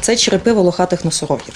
Це черепи волохатих носорогів.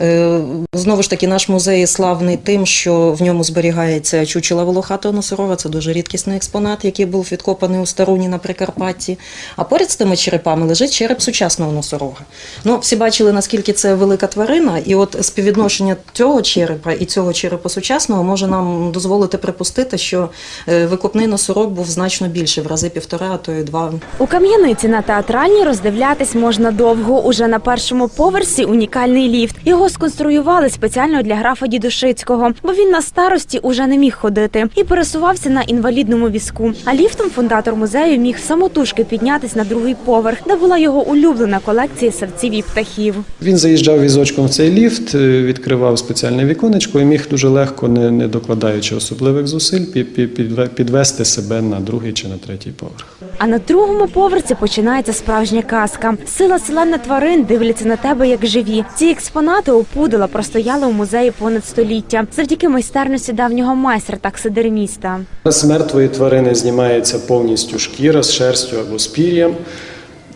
Е, Знову ж таки, наш музей славний тим, що в ньому зберігається чучела волохатого носорога. Це дуже рідкісний експонат, який був відкопаний у Старуні на Прикарпатті. А поряд з тими черепами лежить череп сучасного носорога. Ну, всі бачили, наскільки це велика тварина, і от співвідношення цього черепа і цього черепа сучасного може нам дозволити припустити, що е, викопний носорог був значно більший, в рази півтора, а то й два У кам'яниці на театральній роздивлятись можна довго. Уже на першому поверсі унікальний ліфт. Його сконструювали спеціально для графа Дідушицького, бо він на старості уже не міг ходити і пересувався на інвалідному візку. А ліфтом фундатор музею міг самотужки піднятись на другий поверх, де була його улюблена колекція савців і птахів. Він заїжджав візочком в цей ліфт, е, відкривав спеціальне віконечко і міг дуже легко, не, докладаючи особливих зусиль, пі- пі- підве- підвести себе на другий чи на третій поверх. А на другому поверсі починається справжня казка. Сила селена тварин дивляться на тебе як живі. Ці експонати опудала простояли у музеї понад століття завдяки майстерності давнього майстра таксидерміста. З мертвої тварини знімається повністю шкіра з шерстю або з пір'ям.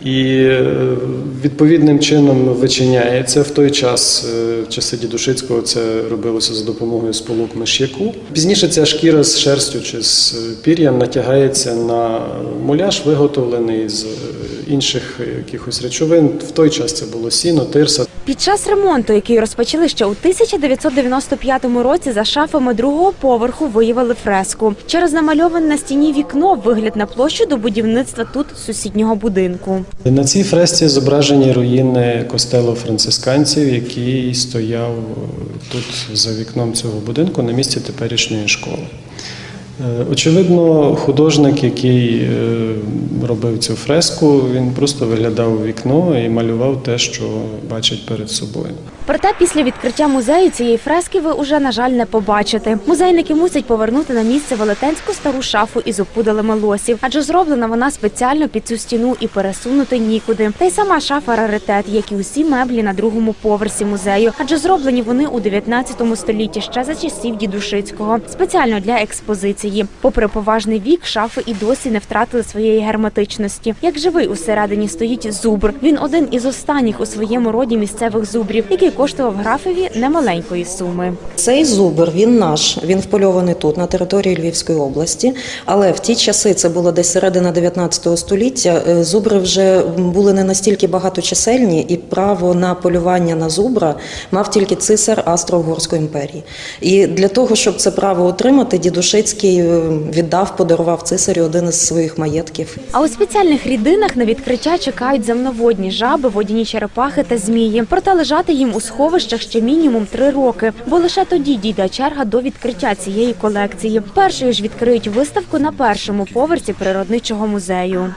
І е, відповідним чином вичиняється в той час, е, в часи Дідушицького, це робилося за допомогою сполук миш'яку. Пізніше ця шкіра з шерстю чи з е, пір'ям натягається на муляж, виготовлений з інших якихось речовин. В той час це було сіно, тирса. Під час ремонту, який розпочали ще у 1995 році, за шафами другого поверху виявили фреску. Через намальоване на стіні вікно вигляд на площу до будівництва тут сусіднього будинку. На цій фресці зображені руїни костелу францисканців, який стояв тут за вікном цього будинку на місці теперішньої школи. Е, Очевидно, художник, який е, робив цю фреску, він просто виглядав у вікно і малював те, що бачить перед собою. Проте після відкриття музею цієї фрески ви уже, на жаль, не побачите. Музейники мусять повернути на місце велетенську стару шафу із опудалими лосів, адже зроблена вона спеціально під цю стіну і пересунути нікуди. Та й сама шафа раритет, як і усі меблі на другому поверсі музею, адже зроблені вони у 19 столітті ще за часів Дідушицького, спеціально для експозиції. Попри поважний вік, шафи і досі не втратили своєї герметичності. Як живий усередині стоїть зубр. Він один із останніх у своєму роді місцевих зубрів, який коштував графові немаленької суми. Цей зубр він наш, він впольований тут, на території Львівської області. Але в ті часи, це було десь середина 19 століття, е, зубри вже були не настільки багаточисельні, і право на полювання на зубра мав тільки цисар Австро-Угорської імперії. І для того, щоб це право отримати, Дідушицький е, віддав, подарував цисарю один із своїх маєтків. А у спеціальних рідинах на відкриття чекають земноводні жаби, водяні черепахи та змії. Проте лежати їм у сховищах ще мінімум три роки, бо лише тоді дійде черга до відкриття цієї колекції. Першою ж відкриють виставку на першому поверсі природничого музею.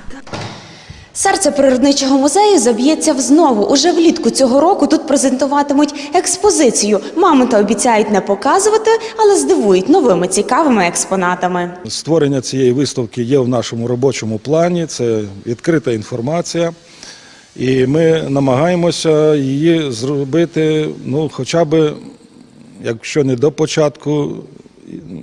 Серце природничого музею заб'ється взнову. Уже влітку цього року тут презентуватимуть експозицію. Мамонта обіцяють не показувати, але здивують новими цікавими експонатами. Створення цієї виставки є в нашому робочому плані. Це відкрита інформація. І ми намагаємося її зробити, ну, хоча б, якщо не до початку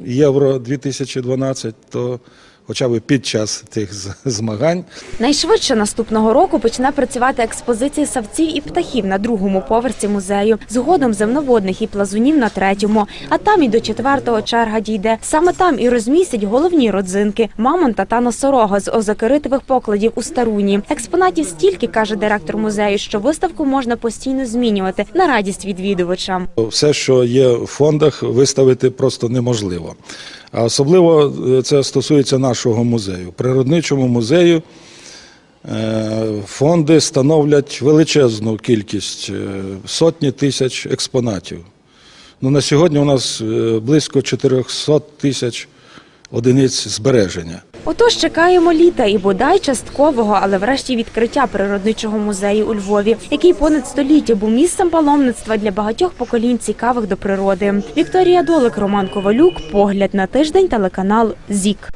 Євро 2012, то хоча б під час тих змагань. Найшвидше наступного року почне працювати експозиція савців і птахів на другому поверсі музею, згодом земноводних і плазунів на третьому. А там і до четвертого черга дійде. Саме там і розмістять головні родзинки мамонта та носорога з озакеритових покладів у старуні. Експонатів стільки каже директор музею, що виставку можна постійно змінювати на радість відвідувачам. Все, що є в фондах, виставити просто неможливо. А особливо е, це стосується нашого музею. Природничому музею е, фонди становлять величезну кількість е, сотні тисяч експонатів. Ну, на сьогодні у нас е, близько 400 тисяч одиниць збереження. Отож чекаємо літа і бодай часткового, але врешті відкриття природничого музею у Львові, який понад століття був місцем паломництва для багатьох поколінь цікавих до природи. Вікторія Долик, Роман Ковалюк. Погляд на тиждень. Телеканал ЗІК.